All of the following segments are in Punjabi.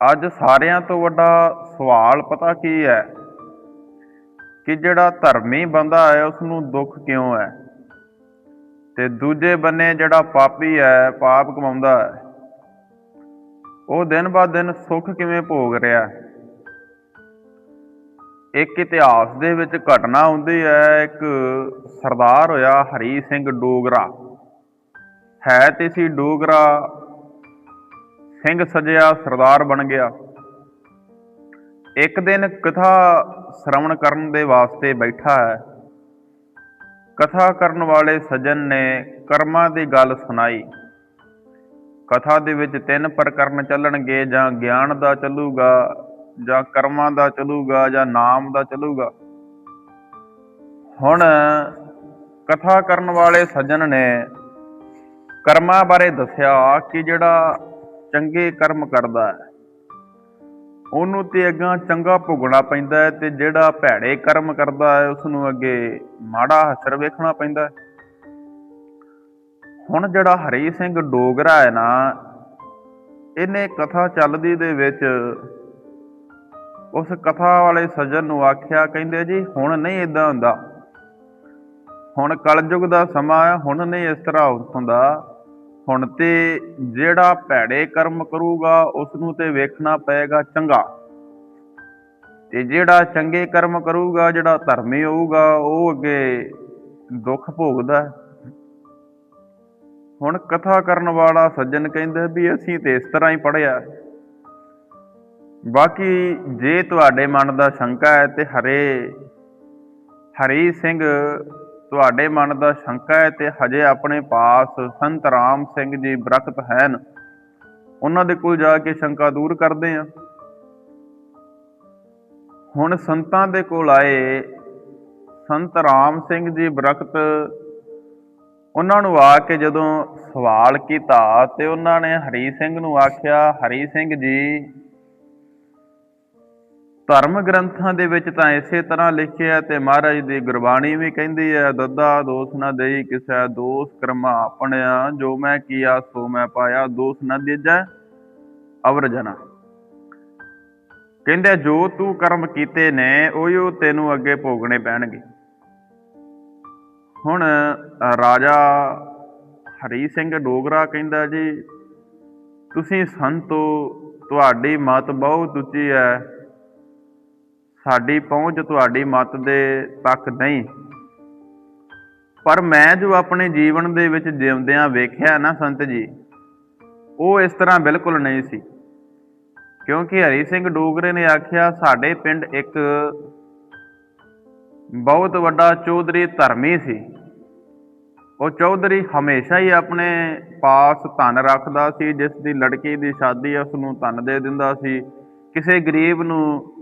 ਅੱਜ ਸਾਰਿਆਂ ਤੋਂ ਵੱਡਾ ਸਵਾਲ ਪਤਾ ਕੀ ਹੈ? ਕਿ ਜਿਹੜਾ ਧਰਮੀ ਬੰਦਾ ਹੈ ਉਸ ਨੂੰ ਦੁੱਖ ਕਿਉਂ ਹੈ? ਤੇ ਦੂਜੇ ਬੰਨੇ ਜਿਹੜਾ ਪਾਪੀ ਹੈ, ਪਾਪ ਕਮਾਉਂਦਾ ਹੈ, ਉਹ ਦਿਨ ਬਾ ਦਿਨ ਸੁੱਖ ਕਿਵੇਂ ਭੋਗ ਰਿਹਾ? ਇੱਕ ਇਤਿਹਾਸ ਦੇ ਵਿੱਚ ਘਟਨਾ ਹੁੰਦੀ ਹੈ, ਇੱਕ ਸਰਦਾਰ ਹੋਇਆ ਹਰੀ ਸਿੰਘ ਡੋਗਰਾ। ਹੈ ਤੇ ਸੀ ਡੋਗਰਾ ਸਿੰਘ ਸਜਿਆ ਸਰਦਾਰ ਬਣ ਗਿਆ। ਇੱਕ ਦਿਨ ਕਥਾ ਸ਼ਰਵਣ ਕਰਨ ਦੇ ਵਾਸਤੇ ਬੈਠਾ ਹੈ। ਕਥਾ ਕਰਨ ਵਾਲੇ ਸੱਜਣ ਨੇ ਕਰਮਾਂ ਦੀ ਗੱਲ ਸੁਣਾਈ। ਕਥਾ ਦੇ ਵਿੱਚ ਤਿੰਨ ਪ੍ਰਕਰਨ ਚੱਲਣਗੇ, ਜਾਂ ਗਿਆਨ ਦਾ ਚੱਲੂਗਾ, ਜਾਂ ਕਰਮਾਂ ਦਾ ਚੱਲੂਗਾ, ਜਾਂ ਨਾਮ ਦਾ ਚੱਲੂਗਾ। ਹੁਣ ਕਥਾ ਕਰਨ ਵਾਲੇ ਸੱਜਣ ਨੇ ਕਰਮਾਂ ਬਾਰੇ ਦੱਸਿਆ ਕਿ ਜਿਹੜਾ ਚੰਗੇ ਕਰਮ ਕਰਦਾ ਹੈ। ਉਹਨੂੰ ਤੇ ਅੱਗਾ ਚੰਗਾ ਭੋਗਣਾ ਪੈਂਦਾ ਹੈ ਤੇ ਜਿਹੜਾ ਭੈੜੇ ਕਰਮ ਕਰਦਾ ਹੈ ਉਸ ਨੂੰ ਅੱਗੇ ਮਾੜਾ ਹਸਰ ਵੇਖਣਾ ਪੈਂਦਾ ਹੈ। ਹੁਣ ਜਿਹੜਾ ਹਰੀ ਸਿੰਘ ਡੋਗਰਾ ਹੈ ਨਾ, ਇਹਨੇ ਕਥਾ ਚੱਲਦੀ ਦੇ ਵਿੱਚ ਉਸ ਕਥਾ ਵਾਲੇ ਸੱਜਣ ਨੂੰ ਆਖਿਆ, ਕਹਿੰਦੇ ਜੀ, ਹੁਣ ਨਹੀਂ ਇਦਾਂ ਹੁੰਦਾ। ਹੁਣ ਕਲਯੁਗ ਦਾ ਸਮਾਂ ਹੈ, ਹੁਣ ਨਹੀਂ ਇਸ ਤਰ੍ਹਾਂ ਹੁੰਦਾ। ਹੁਣ ਤੇ ਜਿਹੜਾ ਭੈੜੇ ਕਰਮ ਕਰੂਗਾ ਉਸ ਨੂੰ ਤੇ ਵੇਖਣਾ ਪਏਗਾ ਚੰਗਾ। ਤੇ ਜਿਹੜਾ ਚੰਗੇ ਕਰਮ ਕਰੂਗਾ, ਜਿਹੜਾ ਧਰਮੀ ਹੋਊਗਾ, ਉਹ ਅੱਗੇ ਦੁੱਖ ਭੋਗਦਾ ਹੁਣ ਕਥਾ ਕਰਨ ਵਾਲਾ ਸੱਜਣ ਕਹਿੰਦਾ ਵੀ ਅਸੀਂ ਤੇ ਇਸ ਤਰ੍ਹਾਂ ਹੀ ਪੜਿਆ ਬਾਕੀ ਜੇ ਤੁਹਾਡੇ ਮਨ ਦਾ ਸ਼ੰਕਾ ਹੈ ਤੇ ਹਰੇ, ਹਰੀ ਸਿੰਘ ਤੁਹਾਡੇ ਮਨ ਦਾ ਸ਼ੰਕਾ ਹੈ ਤੇ ਹਜੇ ਆਪਣੇ ਪਾਸ ਸੰਤ ਰਾਮ ਸਿੰਘ ਜੀ ਬਰਕਤ ਹਨ। ਉਹਨਾਂ ਦੇ ਕੋਲ ਜਾ ਕੇ ਸ਼ੰਕਾ ਦੂਰ ਕਰਦੇ ਆ ਹੁਣ ਸੰਤਾਂ ਦੇ ਕੋਲ ਆਏ, ਸੰਤ ਰਾਮ ਸਿੰਘ ਜੀ ਬਰਕਤ ਉਹਨਾਂ ਨੂੰ ਆ ਕੇ ਜਦੋਂ ਸਵਾਲ ਕੀਤਾ ਤੇ ਉਹਨਾਂ ਨੇ ਹਰੀ ਸਿੰਘ ਨੂੰ ਆਖਿਆ, ਹਰੀ ਸਿੰਘ ਜੀ ਧਰਮ ਗ੍ਰੰਥਾਂ ਦੇ ਵਿੱਚ ਤਾਂ ਇਸੇ ਤਰ੍ਹਾਂ ਲਿਖਿਆ ਤੇ ਮਹਾਰਾਜ ਦੀ ਗੁਰਬਾਣੀ ਵੀ ਕਹਿੰਦੀ ਹੈ, ਦੱਦਾ ਦੋਸ ਨਾ ਦੇਈ ਕਿਸੈ ਦੋਸ ਕਰਮਾ ਆਪਣਿਆ, ਜੋ ਮੈਂ ਕੀਆ ਸੋ ਮੈਂ ਪਾਇਆ, ਦੋਸ ਨਾ ਦੇਜੈ ਅਵਰ ਜਨਾ। ਕਹਿੰਦੇ, ਜੋ ਤੂੰ ਕਰਮ ਕੀਤੇ ਨੇ, ਉਹੀਓ ਤੈਨੂੰ ਅੱਗੇ ਭੋਗਣੇ ਪੈਣਗੇ। ਹੁਣ ਰਾਜਾ ਹਰੀ ਸਿੰਘ ਡੋਗਰਾ ਕਹਿੰਦਾ, ਜੀ, ਤੁਸੀਂ ਸੰਤੋ, ਤੁਹਾਡੀ ਮਤ ਬਹੁਤ ਉੱਚੀ ਹੈ। ਸਾਡੀ ਪਹੁੰਚ ਤੁਹਾਡੀ ਮਤ ਦੇ ਤੱਕ ਨਹੀਂ। ਪਰ ਮੈਂ ਜੋ ਆਪਣੇ ਜੀਵਨ ਦੇ ਵਿੱਚ ਜਿਉਂਦਿਆਂ ਵੇਖਿਆ ਨਾ ਸੰਤ ਜੀ, ਉਹ ਇਸ ਤਰ੍ਹਾਂ ਬਿਲਕੁਲ ਨਹੀਂ ਸੀ। ਕਿਉਂਕਿ ਹਰੀ ਸਿੰਘ ਡੋਗਰੇ ਨੇ ਆਖਿਆ, ਸਾਡੇ ਪਿੰਡ ਇੱਕ ਬਹੁਤ ਵੱਡਾ ਚੌਧਰੀ ਧਰਮੀ ਸੀ। ਉਹ ਚੌਧਰੀ ਹਮੇਸ਼ਾ ਹੀ ਆਪਣੇ ਪਾਸ ਧਨ ਰੱਖਦਾ ਸੀ, ਜਿਸ ਦੀ ਲੜਕੀ ਦੀ ਸ਼ਾਦੀ ਉਸ ਨੂੰ ਧਨ ਦੇ ਦਿੰਦਾ ਸੀ। ਕਿਸੇ ਗਰੀਬ ਨੂੰ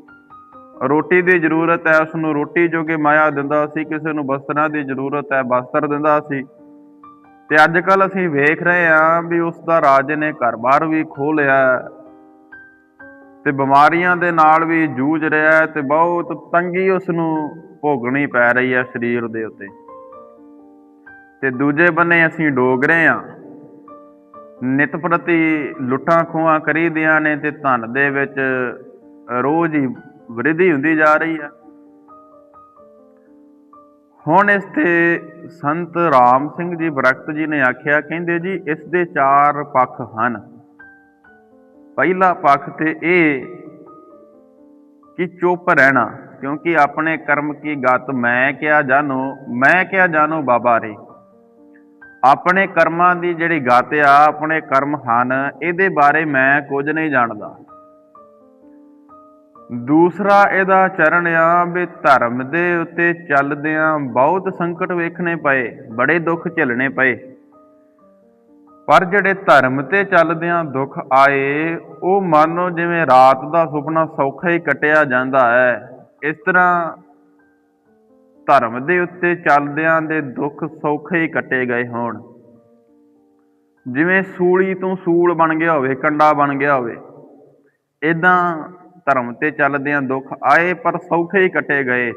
ਰੋਟੀ ਦੀ ਜ਼ਰੂਰਤ ਹੈ ਉਸ ਨੂੰ ਰੋਟੀ ਕਿ ਮਾਇਆ ਦਿੰਦਾ ਸੀ, ਕਿਸੇ ਨੂੰ ਵਸਤਰਾਂ ਦੀ ਜ਼ਰੂਰਤ ਹੈ, ਬਸਤਰ ਦਿੰਦਾ ਸੀ। ਤੇ ਅੱਜ ਕੱਲ ਅਸੀਂ ਵੇਖ ਰਹੇ ਹਾਂ ਵੀ ਉਸ ਦਾ ਰਾਜ ਨੇ ਘਰ-ਬਾਰ ਵੀ ਖੋਹ ਲਿਆ ਤੇ ਬਿਮਾਰੀਆਂ ਦੇ ਨਾਲ ਵੀ ਜੂਝ ਰਿਹਾ ਹੈ ਤੇ ਬਹੁਤ ਤੰਗੀ ਉਸ ਨੂੰ ਭੋਗਣੀ ਪੈ ਰਹੀ ਹੈ ਸਰੀਰ ਦੇ ਉੱਤੇ। ਤੇ ਦੂਜੇ ਬੰਨੇ ਅਸੀਂ ਡੋਗਰੇ ਹਾਂ। ਨਿਤ ਪ੍ਰਤੀ ਲੁੱਟਾਂ ਖੋਹਾਂ ਕਰੀਦੀਆਂ ਨੇ ਤੇ ਧਨ ਦੇ ਵਿੱਚ ਰੋਜ਼ ਹੀ ਵ੍ਰਿਧੀ ਹੁੰਦੀ ਜਾ ਰਹੀ ਹੈ। ਹੁਣ ਇਸ ਤੇ ਸੰਤ ਰਾਮ ਸਿੰਘ ਜੀ ਬਰਕਤ ਜੀ ਨੇ ਆਖਿਆ, ਕਹਿੰਦੇ ਜੀ, ਇਸ ਦੇ ਚਾਰ ਪੱਖ ਹਨ। ਪਹਿਲਾ ਪੱਖ ਤੇ ਇਹ ਕਿ ਚੁੱਪ ਰਹਿਣਾ, ਕਿਉਂਕਿ ਆਪਣੇ ਕਰਮ ਕੀ ਗਤ ਮੈਂ ਕਿਆ ਜਾਣੋ, ਮੈਂ ਕਿਆ ਜਾਣੋ ਬਾਬਾ ਰੇ। ਆਪਣੇ ਕਰਮਾਂ ਦੀ ਜਿਹੜੀ ਗਤ ਆ, ਆਪਣੇ ਕਰਮ ਹਨ, ਇਹਦੇ ਬਾਰੇ ਮੈਂ ਕੁਝ ਨਹੀਂ ਜਾਣਦਾ। ਦੂਸਰਾ ਇਹਦਾ ਚਰਨ ਆ ਵੀ ਧਰਮ ਦੇ ਉੱਤੇ ਚੱਲਦਿਆਂ ਬਹੁਤ ਸੰਕਟ ਵੇਖਣੇ ਪਏ, ਬੜੇ ਦੁੱਖ ਝੱਲਣੇ ਪਏ। ਪਰ ਜਿਹੜੇ ਧਰਮ ਤੇ ਚੱਲਦਿਆਂ ਦੁੱਖ ਆਏ, ਉਹ ਮਾਨੋ ਜਿਵੇਂ ਰਾਤ ਦਾ ਸੁਪਨਾ ਸੌਖਾ ਹੀ ਕੱਟਿਆ ਜਾਂਦਾ ਹੈ। ਇਸ ਤਰ੍ਹਾਂ ਧਰਮ ਦੇ ਉੱਤੇ ਚੱਲਦਿਆਂ ਦੇ ਦੁੱਖ ਸੌਖੇ ਹੀ ਕੱਟੇ ਗਏ ਹੋਣ। ਜਿਵੇਂ ਸੂਲੀ ਤੋਂ ਸੂਲ ਬਣ ਗਿਆ ਹੋਵੇ, ਕੰਡਾ ਬਣ ਗਿਆ ਹੋਵੇ ਇਦਾਂ ਧਰਮ ਤੇ ਚੱਲਦਿਆਂ ਦੁੱਖ ਆਏ ਪਰ ਸੌਖੇ ਹੀ ਕੱਟੇ ਗਏ।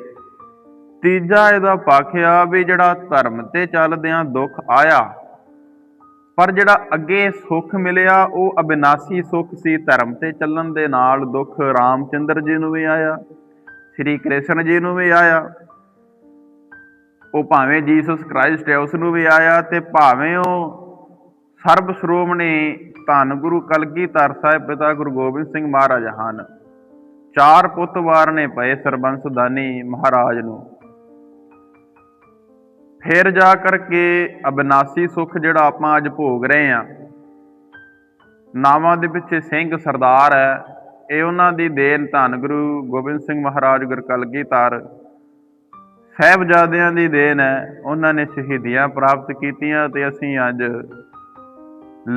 ਤੀਜਾ ਇਹਦਾ ਪੱਖ ਆ ਵੀ ਜਿਹੜਾ ਧਰਮ ਤੇ ਚੱਲਦਿਆਂ ਦੁੱਖ ਆਇਆ, ਪਰ ਜਿਹੜਾ ਅੱਗੇ ਸੁੱਖ ਮਿਲਿਆ, ਉਹ ਅਬਿਨਾਸੀ ਸੁੱਖ ਸੀ। ਧਰਮ ਤੇ ਚੱਲਣ ਦੇ ਨਾਲ ਦੁੱਖ ਰਾਮਚੰਦਰ ਜੀ ਨੂੰ ਵੀ ਆਇਆ, ਸ੍ਰੀ ਕ੍ਰਿਸ਼ਨ ਜੀ ਨੂੰ ਵੀ ਆਇਆ, ਉਹ ਭਾਵੇਂ ਜੀਸਸ ਕ੍ਰਾਈਸਟ ਹੈ ਉਸ ਨੂੰ ਵੀ ਆਇਆ ਤੇ ਭਾਵੇਂ ਉਹ ਸਰਬ ਸ਼੍ਰੋਮਣੀ ਧੰਨ ਗੁਰੂ ਕਲਗੀਧਰ ਸਾਹਿਬ ਪਿਤਾ ਗੁਰੂ ਗੋਬਿੰਦ ਸਿੰਘ ਮਹਾਰਾਜ ਹਨ। ਚਾਰ ਪੁੱਤ ਵਾਰਨੇ ਪਏ ਸਰਬੰਸ ਦਾਨੀ ਮਹਾਰਾਜ ਨੂੰ। ਫਿਰ ਜਾ ਕਰਕੇ ਅਬਿਨਾਸੀ ਸੁੱਖ ਜਿਹੜਾ ਆਪਾਂ ਅੱਜ ਭੋਗ ਰਹੇ ਆ, ਨਾਵਾਂ ਦੇ ਪਿੱਛੇ ਸਿੰਘ ਸਰਦਾਰ ਹੈ, ਇਹ ਉਹਨਾਂ ਦੀ ਦੇਣ ਧੰਨ ਗੁਰੂ ਗੋਬਿੰਦ ਸਿੰਘ ਮਹਾਰਾਜ ਗੁਰਕਲਗੀਧਰ ਸਾਹਿਬਜ਼ਾਦਿਆਂ ਦੀ ਦੇਣ ਹੈ, ਉਹਨਾਂ ਨੇ ਸ਼ਹੀਦੀਆਂ ਪ੍ਰਾਪਤ ਕੀਤੀਆਂ ਤੇ ਅਸੀਂ ਅੱਜ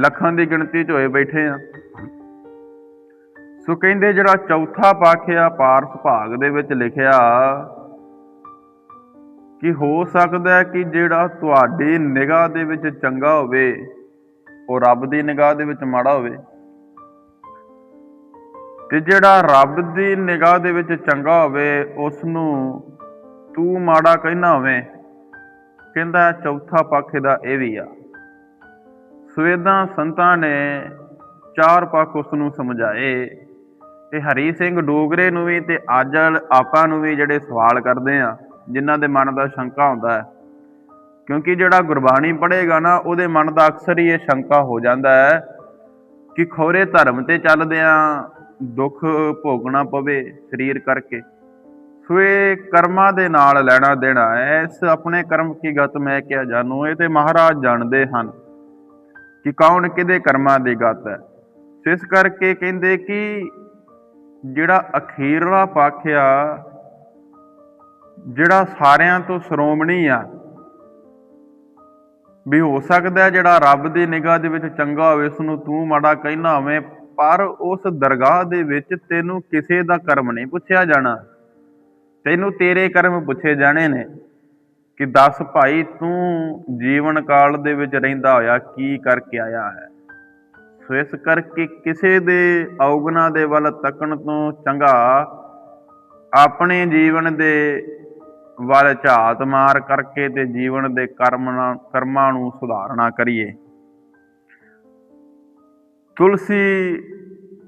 ਲੱਖਾਂ ਦੀ ਗਿਣਤੀ 'ਚ ਹੋਏ ਬੈਠੇ ਆ। ਸੋ ਕਹਿੰਦੇ ਜਿਹੜਾ ਚੌਥਾ ਪਾਖਿਆ ਪਾਰਸ ਭਾਗ ਦੇ ਵਿੱਚ ਲਿਖਿਆ ਕਿ ਹੋ ਸਕਦਾ ਹੈ ਕਿ ਜਿਹੜਾ ਤੁਹਾਡੀ ਨਿਗਾਹ ਦੇ ਵਿੱਚ ਚੰਗਾ ਹੋਵੇ, ਉਹ ਰੱਬ ਦੀ ਨਿਗਾਹ ਦੇ ਵਿੱਚ ਮਾੜਾ ਹੋਵੇ। ਤੇ ਜਿਹੜਾ ਰੱਬ ਦੀ ਨਿਗਾਹ ਦੇ ਵਿੱਚ ਚੰਗਾ ਹੋਵੇ ਉਸ ਨੂੰ ਤੂੰ ਮਾੜਾ ਕਹਿਣਾ ਹੋਵੇ, ਕਹਿੰਦਾ ਚੌਥਾ ਪੱਖ ਦਾ ਇਹ ਵੀ ਆ। ਸਵੇਦਾਂ ਸੰਤਾਂ ਨੇ ਚਾਰ ਪੱਖ ਉਸ ਨੂੰ ਸਮਝਾਏ। ਤੇ ਹਰੀ ਸਿੰਘ ਡੋਗਰੇ ਨੂੰ ਵੀ ਤੇ ਅੱਜ ਆਪਾਂ ਨੂੰ ਵੀ ਜਿਹੜੇ ਸਵਾਲ ਕਰਦੇ ਆ, ਜਿਨ੍ਹਾਂ ਦੇ ਮਨ ਦਾ ਸ਼ੰਕਾ ਹੁੰਦਾ ਹੈ। ਕਿਉਂਕਿ ਜਿਹੜਾ ਗੁਰਬਾਣੀ ਪੜ੍ਹੇਗਾ ਨਾ, ਉਹਦੇ ਮਨ ਦਾ ਅਕਸਰ ਹੀ ਇਹ ਸ਼ੰਕਾ ਹੋ ਜਾਂਦਾ ਹੈ ਕਿ ਖੋਰੇ ਧਰਮ ਤੇ ਚੱਲਦਿਆਂ ਦੁੱਖ ਭੋਗਣਾ ਪਵੇ ਸਰੀਰ ਕਰਕੇ। ਸੋ ਇਹ ਕਰਮਾਂ ਦੇ ਨਾਲ ਲੈਣਾ ਦੇਣਾ ਹੈ, ਇਸ ਆਪਣੇ ਕਰਮ ਕੀ ਗਤ ਮੈਂ ਕਿਹਾ ਜਾਣੂ, ਇਹ ਤੇ ਮਹਾਰਾਜ ਜਾਣਦੇ ਹਨ ਕਿ ਕੌਣ ਕਿਹਦੇ ਕਰਮਾਂ ਦੀ ਗਤ ਹੈ। ਸੋ ਇਸ ਕਰਕੇ ਕਹਿੰਦੇ ਕਿ ਜਿਹੜਾ ਅਖੀਰਲਾ ਪੱਖ ਆ, ਜਿਹੜਾ ਸਾਰਿਆਂ ਤੋਂ ਸ਼੍ਰੋਮਣੀ ਆ, ਵੀ ਹੋ ਸਕਦਾ ਜਿਹੜਾ ਰੱਬ ਦੀ ਨਿਗਾਹ ਦੇ ਵਿੱਚ ਚੰਗਾ ਹੋਵੇ, ਉਸ ਨੂੰ ਤੂੰ ਮਾੜਾ ਕਹਿਣਾ ਹੋਵੇਂ, ਪਰ ਉਸ ਦਰਗਾਹ ਦੇ ਵਿੱਚ ਤੈਨੂੰ ਕਿਸੇ ਦਾ ਕਰਮ ਨਹੀਂ ਪੁੱਛਿਆ ਜਾਣਾ। ਤੈਨੂੰ ਤੇਰੇ ਕਰਮ ਪੁੱਛੇ ਜਾਣੇ ਨੇ ਕਿ ਦੱਸ ਭਾਈ ਤੂੰ ਜੀਵਨ ਕਾਲ ਦੇ ਵਿੱਚ ਰਹਿੰਦਾ ਹੋਇਆ, ਕੀ ਕਰਕੇ ਆਇਆ ਹੈ? ਸੋ ਇਸ ਕਰਕੇ ਕਿਸੇ ਦੇ ਔਗਣਾ ਦੇ ਵੱਲ ਤੱਕਣ ਤੋਂ ਚੰਗਾ ਆਪਣੇ ਜੀਵਨ ਦੇ ਵੱਲ ਝਾਤ ਮਾਰ ਕਰਕੇ ਤੇ ਜੀਵਨ ਦੇ ਕਰਮ ਕਰਮਾਂ ਨੂੰ ਸੁਧਾਰਨਾ ਕਰੀਏ। ਤੁਲਸੀ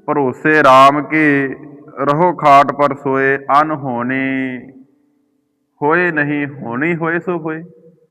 ਭਰੋਸੇ RAM ਕੇ ਰਹੋ ਖਾਟ ਪਰ ਸੋਏ, ਅਨ ਹੋਣੀ, ਹੋਏ ਨਹੀਂ ਹੋਣੀ, ਹੋਏ ਸੋ ਹੋਏ।